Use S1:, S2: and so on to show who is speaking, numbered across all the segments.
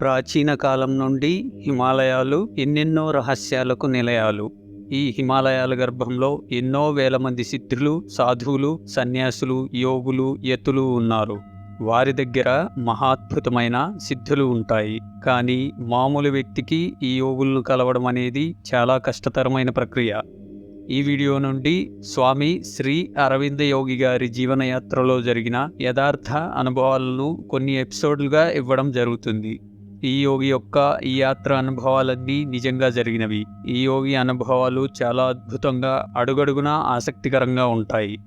S1: ప్రాచీన కాలం నుండి హిమాలయాలు ఎన్నెన్నో రహస్యాలకు నిలయాలు. ఈ హిమాలయాల గర్భంలో ఎన్నో వేల మంది సిద్ధులు సాధువులు సన్యాసులు యోగులు యతులు ఉన్నారు. వారి దగ్గర మహాద్భుతమైన సిద్ధులు ఉంటాయి. కానీ మామూలు వ్యక్తికి ఈ యోగులను కలవడం అనేది చాలా కష్టతరమైన ప్రక్రియ. ఈ వీడియో నుండి స్వామి శ్రీ అరవింద యోగి గారి జీవనయాత్రలో జరిగిన యథార్థ అనుభవాలను కొన్ని ఎపిసోడ్లుగా ఇవ్వడం జరుగుతుంది. ఈ యోగి యొక్క ఈ యాత్ర అనుభవాలన్నీ నిజంగా జరిగినవి. ఈ యోగి అనుభవాలు చాలా అద్భుతంగా అడుగడుగునా ఆసక్తికరంగా ఉంటాయి.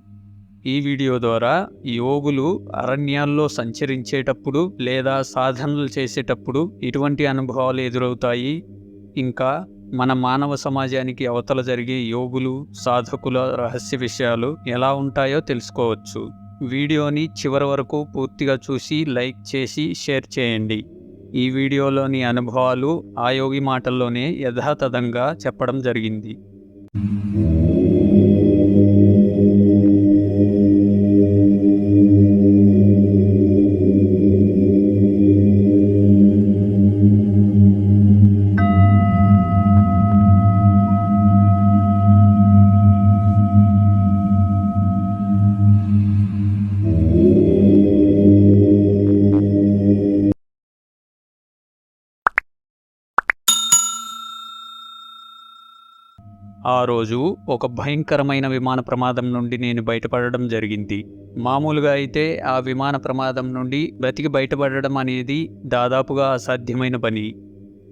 S1: ఈ వీడియో ద్వారా యోగులు అరణ్యాల్లో సంచరించేటప్పుడు లేదా సాధనలు చేసేటప్పుడు ఇటువంటి అనుభవాలు ఎదురవుతాయి. ఇంకా మన మానవ సమాజానికి అవతల జరిగే యోగులు సాధకుల రహస్య విషయాలు ఎలా ఉంటాయో తెలుసుకోవచ్చు. వీడియోని చివరి వరకు పూర్తిగా చూసి లైక్ చేసి షేర్ చేయండి. ఈ వీడియోలోని అనుభవాలు ఆ యోగి మాటల్లోనే యథాతథంగా చెప్పడం జరిగింది. ఆ రోజు ఒక భయంకరమైన విమాన ప్రమాదం నుండి నేను బయటపడడం జరిగింది. మామూలుగా అయితే ఆ విమాన ప్రమాదం నుండి బ్రతికి బయటపడడం అనేది దాదాపుగా అసాధ్యమైన పని.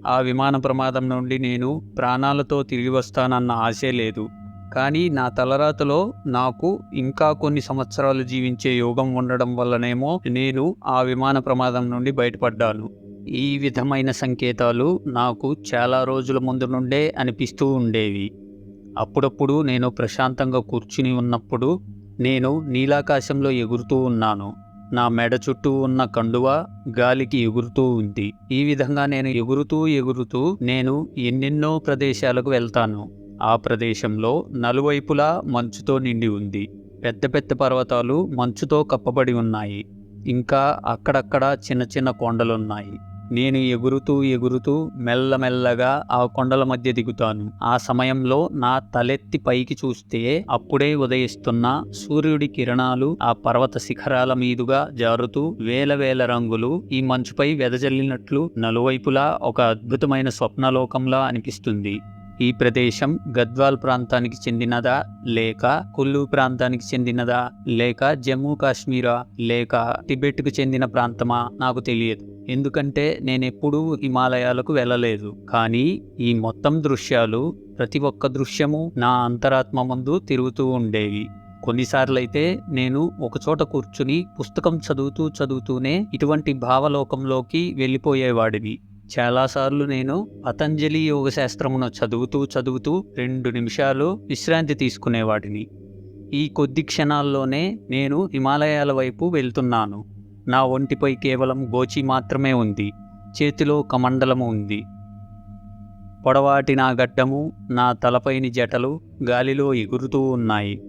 S1: ఆ విమాన ప్రమాదం నుండి నేను ప్రాణాలతో తిరిగి వస్తానన్న ఆశే లేదు. కానీ నా తలరాతలో నాకు ఇంకా కొన్ని సంవత్సరాలు జీవించే యోగం ఉండడం వల్లనేమో నేను ఆ విమాన ప్రమాదం నుండి బయటపడ్డాను. ఈ విధమైన సంకేతాలు నాకు చాలా రోజుల ముందు నుండే అనిపిస్తూ ఉండేవి. అప్పుడప్పుడు నేను ప్రశాంతంగా కూర్చుని ఉన్నప్పుడు నేను నీలాకాశంలో ఎగురుతూ ఉన్నాను. నా మెడ చుట్టూ ఉన్న కండువ గాలికి ఎగురుతూ ఉంది. ఈ విధంగా నేను ఎగురుతూ ఎగురుతూ నేను ఎన్నెన్నో ప్రదేశాలకు వెళ్తాను. ఆ ప్రదేశంలో నలువైపులా మంచుతో నిండి ఉంది. పెద్ద పెద్ద పర్వతాలు మంచుతో కప్పబడి ఉన్నాయి. ఇంకా అక్కడక్కడ చిన్న చిన్న కొండలున్నాయి. నేను ఎగురుతూ ఎగురుతూ మెల్లమెల్లగా ఆ కొండల మధ్య దిగుతాను. ఆ సమయంలో నా తలెత్తి పైకి చూస్తే అప్పుడే ఉదయిస్తున్న సూర్యుడి కిరణాలు ఆ పర్వత శిఖరాల మీదుగా జారుతూ వేల వేల రంగులు ఈ మంచుపై వెదజల్లినట్లు నలువైపులా ఒక అద్భుతమైన స్వప్నలోకంలా అనిపిస్తుంది. ఈ ప్రదేశం గద్వాల్ ప్రాంతానికి చెందినదా? లేక కుల్లు ప్రాంతానికి చెందినదా? లేక జమ్మూ కాశ్మీరా? లేక టిబెట్కు చెందిన ప్రాంతమా? నాకు తెలియదు. ఎందుకంటే నేనెప్పుడూ హిమాలయాలకు వెళ్ళలేదు. కానీ ఈ మొత్తం దృశ్యాలు ప్రతి ఒక్క దృశ్యము నా అంతరాత్మ ముందు తిరుగుతూ ఉండేవి. కొన్నిసార్లైతే నేను ఒకచోట కూర్చుని పుస్తకం చదువుతూ చదువుతూనే ఇటువంటి భావలోకంలోకి వెళ్ళిపోయేవాడిని. చాలాసార్లు నేను పతంజలి యోగశాస్త్రమును చదువుతూ చదువుతూ రెండు నిమిషాలు విశ్రాంతి తీసుకునేవాడిని. ఈ కొద్ది క్షణాల్లోనే నేను హిమాలయాల వైపు వెళ్తున్నాను. నా ఒంటిపై కేవలం గోచి మాత్రమే ఉంది చేతిలో కమండలము ఉంది. పొడవాటి నా గడ్డము నా తలపైని జటలు గాలిలో ఎగురుతూ ఉన్నాయి.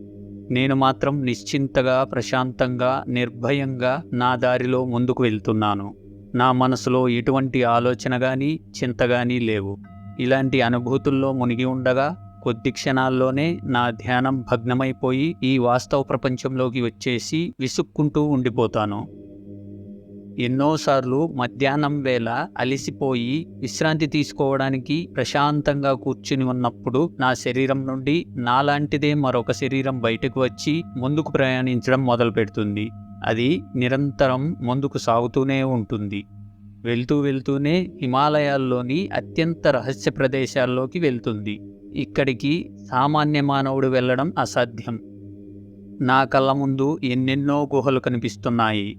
S1: నేను మాత్రం నిశ్చింతగా ప్రశాంతంగా నిర్భయంగా నా దారిలో ముందుకు వెళ్తున్నాను. నా మనసులో ఎటువంటి ఆలోచన కానీ చింత కానీ లేవు. ఇలాంటి అనుభూతుల్లో మునిగి ఉండగా కొద్ది క్షణాల్లోనే నా ధ్యానం భగ్నమైపోయి ఈ వాస్తవ ప్రపంచంలోకి వచ్చేసి విసుక్కుంటూ ఉండిపోతాను. ఎన్నోసార్లు మధ్యాహ్నం వేళ అలిసిపోయి విశ్రాంతి తీసుకోవడానికి ప్రశాంతంగా కూర్చుని ఉన్నప్పుడు నా శరీరం నుండి నాలాంటిదే మరొక శరీరం బయటకు వచ్చి ముందుకు ప్రయాణించడం మొదలు పెడుతుంది అది నిరంతరం ముందుకు సాగుతూనే ఉంటుంది. వెళ్తూ వెళ్తూనే హిమాలయాల్లోని అత్యంత రహస్య ప్రదేశాల్లోకి వెళ్తుంది. ఇక్కడికి సామాన్య మానవుడు వెళ్ళడం అసాధ్యం. నా కళ్ళ ముందు ఎన్నెన్నో గుహలు కనిపిస్తున్నాయి.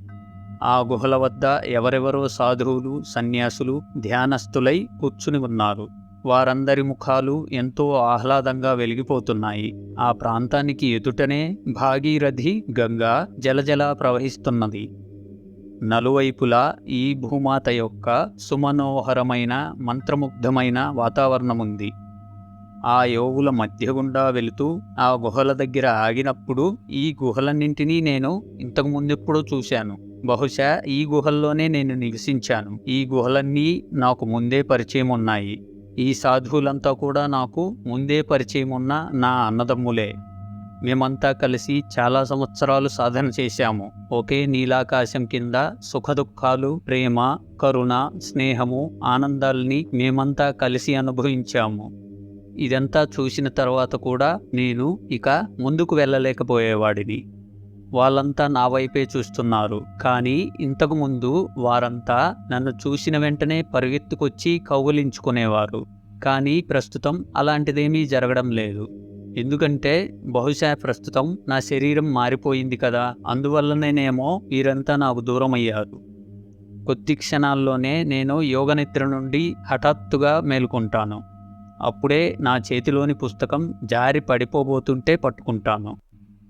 S1: ఆ గుహల వద్ద ఎవరెవరో సాధువులు సన్యాసులు ధ్యానస్థులై కూర్చుని ఉన్నారు. వారందరి ముఖాలు ఎంతో ఆహ్లాదంగా వెలిగిపోతున్నాయి. ఆ ప్రాంతానికి ఎదుటనే భాగీరథి గంగా జలజల ప్రవహిస్తున్నది. నలువైపులా ఈ భూమాత యొక్క సుమనోహరమైన మంత్రముగ్ధమైన వాతావరణముంది. ఆ యోగుల మధ్య గుండా వెళుతూ ఆ గుహల దగ్గర ఆగినప్పుడు ఈ గుహలన్నింటినీ నేను ఇంతకు ముందెప్పుడో చూశాను. బహుశా ఈ గుహల్లోనే నేను నివసించాను. ఈ గుహలన్నీ నాకు ముందే పరిచయం ఉన్నాయి ఈ సాధువులంతా కూడా నాకు ముందే పరిచయం ఉన్న నా అన్నదమ్ములే. మేమంతా కలిసి చాలా సంవత్సరాలు సాధన చేశాము. ఒకే నీలాకాశం కింద సుఖదుఖాలు ప్రేమ కరుణ స్నేహము ఆనందాల్ని మేమంతా కలిసి అనుభవించాము. ఇదంతా చూసిన తర్వాత కూడా నేను ఇక ముందుకు వెళ్ళలేకపోయేవాడిని. వాళ్ళంతా నా వైపే చూస్తున్నారు. కానీ ఇంతకుముందు వారంతా నన్ను చూసిన వెంటనే పరిగెత్తుకొచ్చి కౌగులించుకునేవారు. కానీ ప్రస్తుతం అలాంటిదేమీ జరగడం లేదు. ఎందుకంటే బహుశా ప్రస్తుతం నా శరీరం మారిపోయింది కదా. అందువల్లనేనేమో వీరంతా నాకు దూరం అయ్యారు కొద్ది క్షణాల్లోనే నేను యోగనిద్ర నుండి హఠాత్తుగా మేలుకుంటాను. అప్పుడే నా చేతిలోని పుస్తకం జారి పడిపోబోతుంటే పట్టుకుంటాను.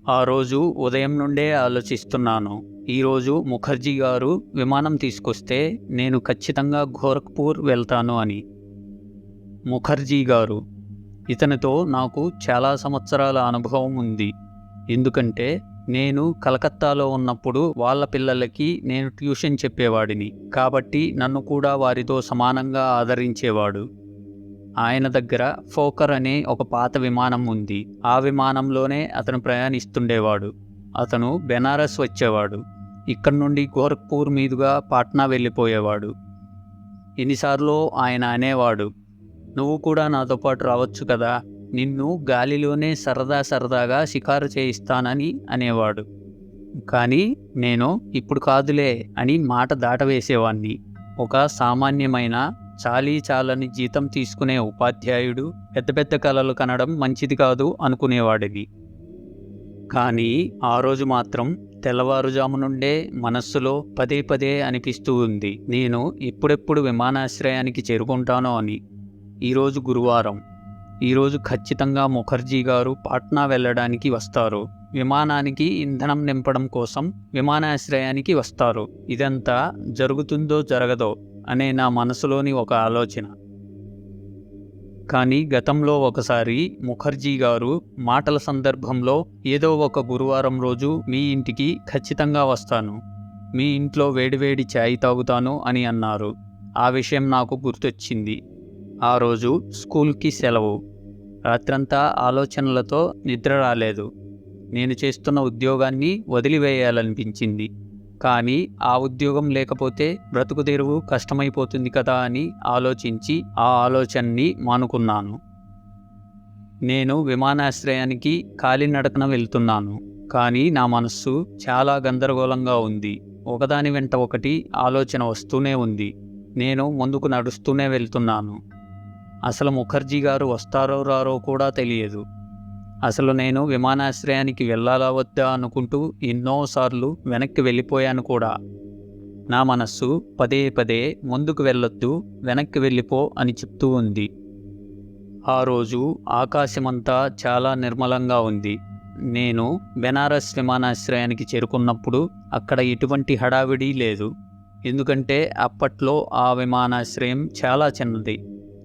S1: ఆ రోజు ఉదయం నుండే ఆలోచిస్తున్నాను. ఈరోజు ముఖర్జీ గారు విమానం తీసుకొస్తే నేను ఖచ్చితంగా గోరఖ్పూర్ వెళ్తాను అని. ముఖర్జీ గారు ఇతనితో నాకు చాలా సంవత్సరాల అనుభవం ఉంది. ఎందుకంటే నేను కలకత్తాలో ఉన్నప్పుడు వాళ్ళ పిల్లలకి నేను ట్యూషన్ చెప్పేవాడిని. కాబట్టి నన్ను కూడా వారితో సమానంగా ఆదరించేవాడు. ఆయన దగ్గర ఫోకర్ అనే ఒక పాత విమానం ఉంది. ఆ విమానంలోనే అతను ప్రయాణిస్తుండేవాడు. అతను బెనారస్ వచ్చేవాడు. ఇక్కడ నుండి గోరఖ్పూర్ మీదుగా పాట్నా వెళ్ళిపోయేవాడు. ఎన్నిసార్లు ఆయన అనేవాడు నువ్వు కూడా నాతో పాటు రావచ్చు కదా నిన్ను గాలిలోనే సరదా సరదాగా షికారు చేయిస్తానని అనేవాడు. కానీ నేను ఇప్పుడు కాదులే అని మాట దాటవేసేవాణ్ణి. ఒక సామాన్యమైన చాలీ చాలని జీతం తీసుకునే ఉపాధ్యాయుడు పెద్ద పెద్ద కళలు కనడం మంచిది కాదు అనుకునేవాడిని కానీ ఆ రోజు మాత్రం తెల్లవారుజాము నుండే మనస్సులో పదే పదే అనిపిస్తూ ఉంది. నేను ఎప్పుడెప్పుడు విమానాశ్రయానికి చేరుకుంటానో అని. ఈరోజు గురువారం. ఈరోజు ఖచ్చితంగా ముఖర్జీ గారు పాట్నా వెళ్ళడానికి వస్తారు. విమానానికి ఇంధనం నింపడం కోసం విమానాశ్రయానికి వస్తారు. ఇదంతా జరుగుతుందో జరగదో అనే నా మనసులోని ఒక ఆలోచన. కానీ గతంలో ఒకసారి ముఖర్జీ గారు మాటల సందర్భంలో ఏదో ఒక గురువారం రోజు మీ ఇంటికి ఖచ్చితంగా వస్తాను. మీ ఇంట్లో వేడివేడి ఛాయ్ తాగుతాను అని అన్నారు. ఆ విషయం నాకు గుర్తొచ్చింది. ఆ రోజు స్కూల్కి సెలవు. రాత్రంతా ఆలోచనలతో నిద్ర రాలేదు. నేను చేస్తున్న ఉద్యోగాన్ని వదిలివేయాలనిపించింది. కానీ ఆ ఉద్యోగం లేకపోతే బ్రతుకు తెరువు కష్టమైపోతుంది కదా అని ఆలోచించి ఆ ఆలోచనని మానుకున్నాను. నేను విమానాశ్రయానికి కాలినడకన వెళ్తున్నాను. కానీ నా మనస్సు చాలా గందరగోళంగా ఉంది. ఒకదాని వెంట ఒకటి ఆలోచన వస్తూనే ఉంది. నేను ముందుకు నడుస్తూనే వెళ్తున్నాను. అసలు ముఖర్జీ గారు వస్తారో రారో కూడా తెలియదు. అసలు నేను విమానాశ్రయానికి వెళ్ళాలా వద్దా అనుకుంటూ ఎన్నోసార్లు వెనక్కి వెళ్ళిపోయాను కూడా. నా మనస్సు పదే పదే ముందుకు వెళ్ళొద్దు వెనక్కి వెళ్ళిపో అని చెప్తూ ఉంది. ఆ రోజు ఆకాశమంతా చాలా నిర్మలంగా ఉంది. నేను బెనారస్ విమానాశ్రయానికి చేరుకున్నప్పుడు అక్కడ ఎటువంటి హడావిడి లేదు. ఎందుకంటే అప్పట్లో ఆ విమానాశ్రయం చాలా చిన్నది.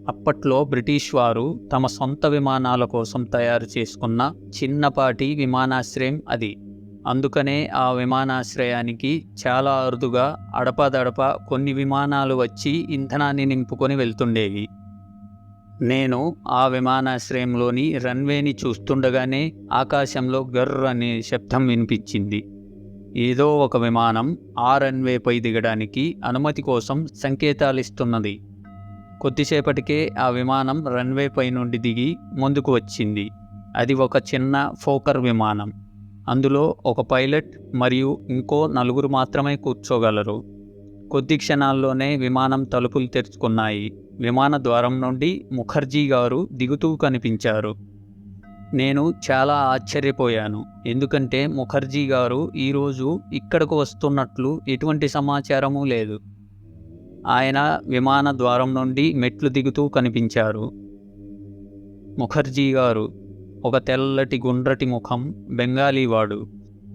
S1: అప్పట్లో బ్రిటిష్ వారు తమ సొంత విమానాల కోసం తయారు చేసుకున్న చిన్నపాటి విమానాశ్రయం అది. అందుకనే ఆ విమానాశ్రయానికి చాలా అరుదుగా అడపదడప కొన్ని విమానాలు వచ్చి ఇంధనాన్ని నింపుకొని వెళ్తుండేవి. నేను ఆ విమానాశ్రయంలోని రన్వేని చూస్తుండగానే ఆకాశంలో గర్ర అనే శబ్దం వినిపించింది. ఏదో ఒక విమానం ఆ రన్వేపై దిగడానికి అనుమతి కోసం సంకేతాలిస్తున్నది కొద్దిసేపటికే ఆ విమానం రన్వే పై నుండి దిగి ముందుకు వచ్చింది. అది ఒక చిన్న ఫోకర్ విమానం. అందులో ఒక పైలట్ మరియు ఇంకో నలుగురు మాత్రమే కూర్చోగలరు. కొద్ది క్షణాల్లోనే విమానం తలుపులు తెరుచుకున్నాయి. విమాన ద్వారం నుండి ముఖర్జీ గారు దిగుతూ కనిపించారు. నేను చాలా ఆశ్చర్యపోయాను. ఎందుకంటే ముఖర్జీ గారు ఈరోజు ఇక్కడకు వస్తున్నట్లు ఎటువంటి సమాచారము లేదు. ఆయన విమాన ద్వారం నుండి మెట్లు దిగుతూ కనిపించారు. ముఖర్జీ గారు ఒక తెల్లటి గుండ్రటి ముఖం బెంగాలీవాడు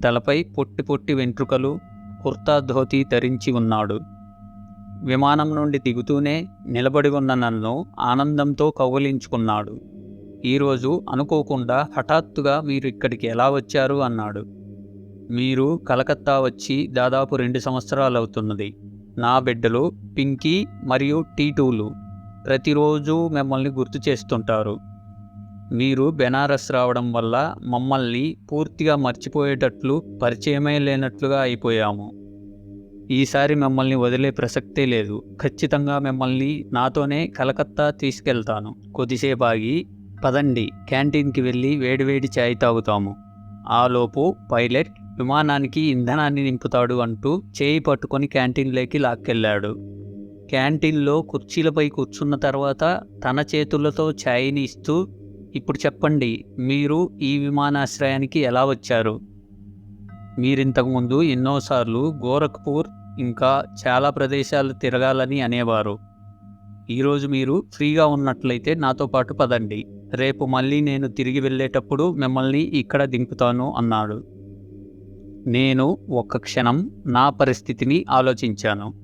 S1: తలపై పొట్టి పొట్టి వెంట్రుకలు కుర్తా ధోతి ధరించి ఉన్నాడు. విమానం నుండి దిగుతూనే నిలబడి ఉన్న నన్ను ఆనందంతో కౌగిలించుకున్నాడు. ఈరోజు అనుకోకుండా హఠాత్తుగా మీరు ఇక్కడికి ఎలా వచ్చారు? అన్నాడు. మీరు కలకత్తా వచ్చి దాదాపు రెండు సంవత్సరాలు అవుతున్నది. నా బిడ్డలు పింకీ మరియు టీటూలు ప్రతిరోజు మిమ్మల్ని గుర్తు చేస్తుంటారు. మీరు బెనారస్ రావడం వల్ల మమ్మల్ని పూర్తిగా మర్చిపోయేటట్లు పరిచయమే లేనట్లుగా అయిపోయాము. ఈసారి మిమ్మల్ని వదిలే ప్రసక్తే లేదు. ఖచ్చితంగా మిమ్మల్ని నాతోనే కలకత్తా తీసుకెళ్తాను. కొద్దిసేపు ఆగి పదండి క్యాంటీన్కి వెళ్ళి వేడివేడి చాయ్ తాగుతాము. ఆలోపు పైలట్ విమానానికి ఇంధనాన్ని నింపుతాడు అంటూ చేయి పట్టుకొని క్యాంటీన్లోకి లాక్కెళ్ళాడు. క్యాంటీన్లో కుర్చీలపై కూర్చున్న తర్వాత తన చేతులతో ఛాయ్ని ఇస్తూ ఇప్పుడు చెప్పండి మీరు ఈ విమానాశ్రయానికి ఎలా వచ్చారు? మీరింతకుముందు ఎన్నోసార్లు గోరఖ్పూర్ ఇంకా చాలా ప్రదేశాలు తిరగాలని అనేవారు. ఈరోజు మీరు ఫ్రీగా ఉన్నట్లయితే నాతో పాటు పదండి. రేపు మళ్ళీ నేను తిరిగి వెళ్ళేటప్పుడు మిమ్మల్ని ఇక్కడ దింపుతాను అన్నాడు. నేను ఒక్క క్షణం నా పరిస్థితిని ఆలోచించాను.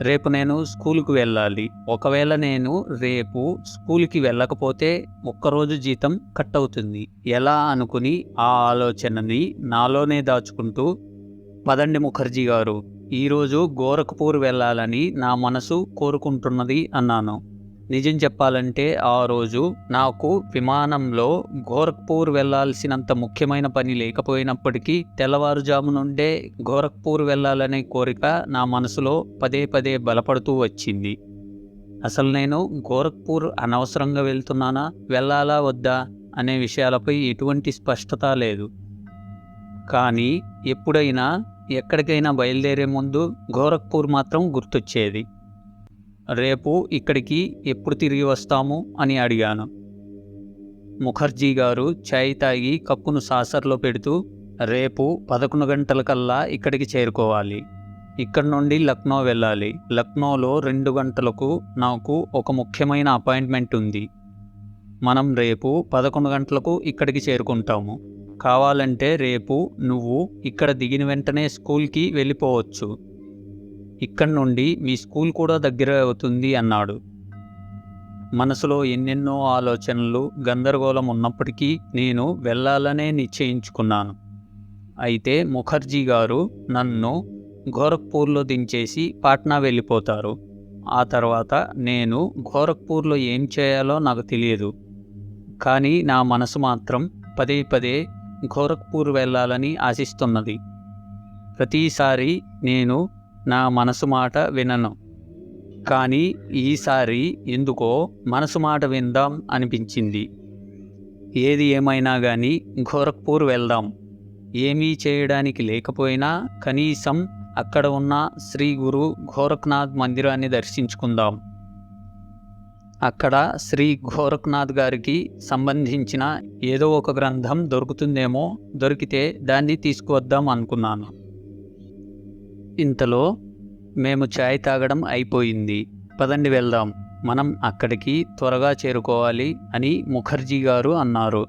S1: రేపు నేను స్కూలుకు వెళ్ళాలి. ఒకవేళ నేను రేపు స్కూల్కి వెళ్ళకపోతే ఒక్కరోజు జీతం కట్ అవుతుంది ఎలా అనుకుని ఆ ఆలోచనని నాలోనే దాచుకుంటూ పదండి ముఖర్జీ గారు ఈరోజు గోరఖ్పూర్ వెళ్ళాలని నా మనసు కోరుకుంటున్నది అన్నాను. నిజం చెప్పాలంటే ఆ రోజు నాకు విమానంలో గోరఖ్పూర్ వెళ్ళాల్సినంత ముఖ్యమైన పని లేకపోయినప్పటికీ తెల్లవారుజాము నుండే గోరఖ్పూర్ వెళ్ళాలనే కోరిక నా మనసులో పదే పదే బలపడుతూ వచ్చింది. అసలు నేను గోరఖ్పూర్ అనవసరంగా వెళ్తున్నానా వెళ్ళాలా వద్దా అనే విషయాలపై ఎటువంటి స్పష్టత లేదు. కానీ ఎప్పుడైనా ఎక్కడికైనా బయలుదేరే ముందు గోరఖ్పూర్ మాత్రం గుర్తొచ్చేది. రేపు ఇక్కడికి ఎప్పుడు తిరిగి వస్తాము అని అడిగాను. ముఖర్జీ గారు చాయ్ తాగి కప్పును సాసర్లో పెడుతూ రేపు పదకొండు గంటలకల్లా ఇక్కడికి చేరుకోవాలి. ఇక్కడ నుండి లక్నో వెళ్ళాలి. లక్నోలో రెండు గంటలకు నాకు ఒక ముఖ్యమైన అపాయింట్మెంట్ ఉంది. మనం రేపు పదకొండు గంటలకు ఇక్కడికి చేరుకుంటాము. కావాలంటే రేపు నువ్వు ఇక్కడ దిగిన వెంటనే స్కూల్కి వెళ్ళిపోవచ్చు. ఇక్కడి నుండి మీ స్కూల్ కూడా దగ్గర అవుతుంది అన్నాడు. మనసులో ఎన్నెన్నో ఆలోచనలు గందరగోళం ఉన్నప్పటికీ నేను వెళ్ళాలనే నిశ్చయించుకున్నాను. అయితే ముఖర్జీ గారు నన్ను గోరఖ్పూర్లో దించేసి పాట్నా వెళ్ళిపోతారు. ఆ తర్వాత నేను గోరఖ్పూర్లో ఏం చేయాలో నాకు తెలియదు. కానీ నా మనసు మాత్రం పదే పదే గోరఖ్పూర్ వెళ్ళాలని ఆశిస్తున్నది. ప్రతిసారి నేను నా మనసు మాట వినను. కానీ ఈసారి ఎందుకో మనసు మాట విందాం అనిపించింది. ఏది ఏమైనా కానీ గోరఖ్పూర్ వెళ్దాం. ఏమీ చేయడానికి లేకపోయినా కనీసం అక్కడ ఉన్న శ్రీ గురు గోరఖ్నాథ్ మందిరాన్ని దర్శించుకుందాం. అక్కడ శ్రీ గోరఖ్నాథ్ గారికి సంబంధించిన ఏదో ఒక గ్రంథం దొరుకుతుందేమో దొరికితే దాన్ని తీసుకువద్దాం అనుకున్నాను. ఇంతలో మేము ఛాయ్ తాగడం అయిపోయింది. పదండి వెళ్దాం. మనం అక్కడికి త్వరగా చేరుకోవాలి అని ముఖర్జీ గారు అన్నారు.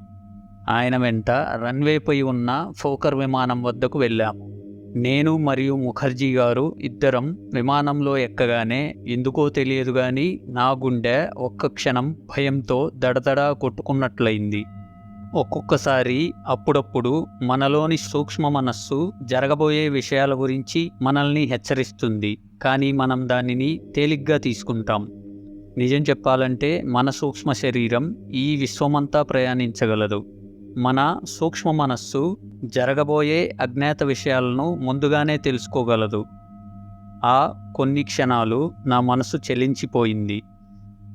S1: ఆయన వెంట రన్వేపై ఉన్న ఫోకర్ విమానం వద్దకు వెళ్ళాము నేను మరియు ముఖర్జీ గారు ఇద్దరం విమానంలో ఎక్కగానే ఎందుకో తెలియదు కానీ నా గుండె ఒక్క క్షణం భయంతో దడదడా కొట్టుకున్నట్లయింది. ఒక్కొక్కసారి అప్పుడప్పుడు మనలోని సూక్ష్మ మనస్సు జరగబోయే విషయాల గురించి మనల్ని హెచ్చరిస్తుంది. కానీ మనం దానిని తేలిగ్గా తీసుకుంటాం. నిజం చెప్పాలంటే మన సూక్ష్మ శరీరం ఈ విశ్వమంతా ప్రయాణించగలదు. మన సూక్ష్మ మనస్సు జరగబోయే అజ్ఞాత విషయాలను ముందుగానే తెలుసుకోగలదు. ఆ కొన్ని క్షణాలు నా మనసు చెలించిపోయింది.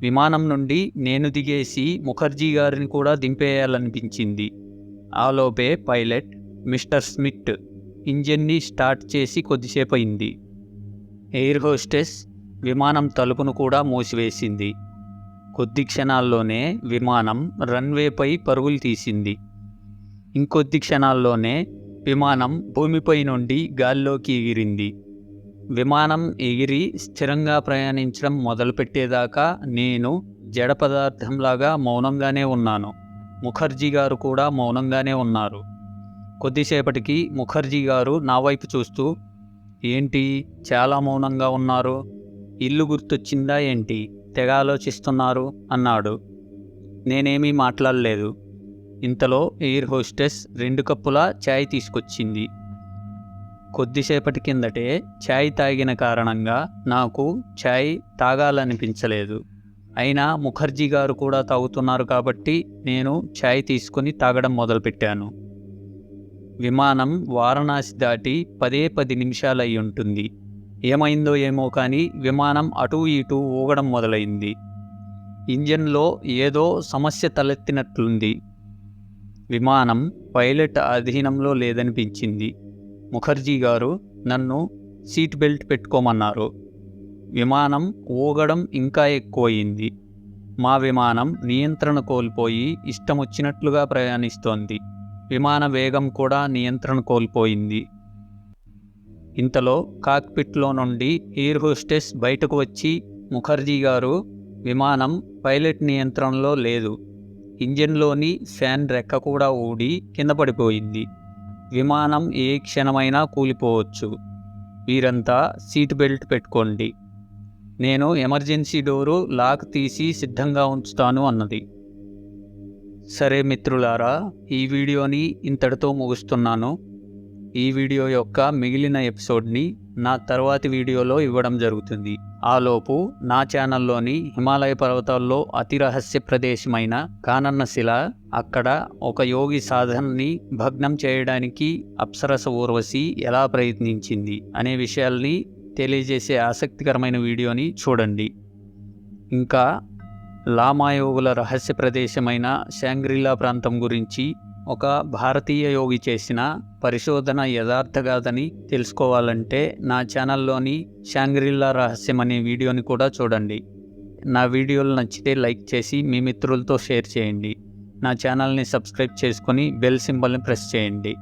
S1: విమానం నుండి నేను దిగేసి ముఖర్జీ గారిని కూడా దింపేయాలనిపించింది. ఆలోపే పైలట్ మిస్టర్ స్మిత్ ఇంజన్ని స్టార్ట్ చేసి కొద్దిసేపు అయింది ఎయిర్ హోస్టెస్ విమానం తలుపును కూడా మూసివేసింది. కొద్ది క్షణాల్లోనే విమానం రన్వేపై పరుగులు తీసింది. ఇంకొద్ది క్షణాల్లోనే విమానం భూమిపై నుండి గాల్లోకి ఎగిరింది. విమానం ఎగిరి స్థిరంగా ప్రయాణించడం మొదలుపెట్టేదాకా నేను జడ పదార్థంలాగా మౌనంగానే ఉన్నాను. ముఖర్జీ గారు కూడా మౌనంగానే ఉన్నారు. కొద్దిసేపటికి ముఖర్జీ గారు నా వైపు చూస్తూ ఏంటి? చాలా మౌనంగా ఉన్నారు. ఇల్లు గుర్తొచ్చిందా ఏంటి? తెగ ఆలోచిస్తున్నారు అన్నాడు. నేనేమీ మాట్లాడలేదు. ఇంతలో ఎయిర్ హోస్టెస్ రెండు కప్పుల ఛాయ్ తీసుకొచ్చింది. కొద్దిసేపటి కిందటే ఛాయ్ తాగిన కారణంగా నాకు ఛాయ్ తాగాలనిపించలేదు. అయినా ముఖర్జీ గారు కూడా తాగుతున్నారు కాబట్టి నేను ఛాయ్ తీసుకుని తాగడం మొదలుపెట్టాను. విమానం వారణాసి దాటి పదే పది నిమిషాలయ్యి ఉంటుంది ఏమైందో ఏమో కానీ విమానం అటూ ఇటూ ఊగడం మొదలైంది. ఇంజన్లో ఏదో సమస్య తలెత్తినట్లుంది. విమానం పైలట్ అధీనంలో లేదనిపించింది. ముఖర్జీ గారు నన్ను సీట్ బెల్ట్ పెట్టుకోమన్నారు. విమానం ఊగడం ఇంకా ఎక్కువయింది. మా విమానం నియంత్రణ కోల్పోయి ఇష్టం వచ్చినట్లుగా ప్రయాణిస్తోంది. విమాన వేగం కూడా నియంత్రణ కోల్పోయింది. ఇంతలో కాక్పిట్లో నుండి ఎయిర్ హోస్టెస్ బయటకు వచ్చి ముఖర్జీ గారు విమానం పైలట్ నియంత్రణలో లేదు. ఇంజిన్లోని ఫ్యాన్ రెక్క కూడా ఊడి కింద పడిపోయింది. విమానం ఏ క్షణమైనా కూలిపోవచ్చు. వీరంతా సీట్ బెల్ట్ పెట్టుకోండి. నేను ఎమర్జెన్సీ డోరు లాక్ తీసి సిద్ధంగా ఉంచుతాను అన్నది. సరే మిత్రులారా ఈ వీడియోని ఇంతటితో ముగుస్తున్నాను. ఈ వీడియో యొక్క మిగిలిన ఎపిసోడ్ని నా తర్వాతి వీడియోలో ఇవ్వడం జరుగుతుంది. ఆలోపు నా ఛానల్లోని హిమాలయ పర్వతాల్లో అతి రహస్య ప్రదేశమైన కానన్న శిల అక్కడ ఒక యోగి సాధనని భగ్నం చేయడానికి అప్సరస ఊర్వశి ఎలా ప్రయత్నించింది అనే విషయాల్ని తెలియజేసే ఆసక్తికరమైన వీడియోని చూడండి. ఇంకా లామాయోగుల రహస్య ప్రదేశమైన శాంగ్రిలా ప్రాంతం గురించి ఒక భారతీయ యోగి చేసిన పరిశోధన యథార్థగాదని తెలుసుకోవాలంటే నా ఛానల్లోని షాంగ్రిల్లా రహస్యం అనే వీడియోని కూడా చూడండి. నా వీడియోలు నచ్చితే లైక్ చేసి మీ మిత్రులతో షేర్ చేయండి. నా ఛానల్ని సబ్స్క్రైబ్ చేసుకొని బెల్ సింబల్ని ప్రెస్ చేయండి.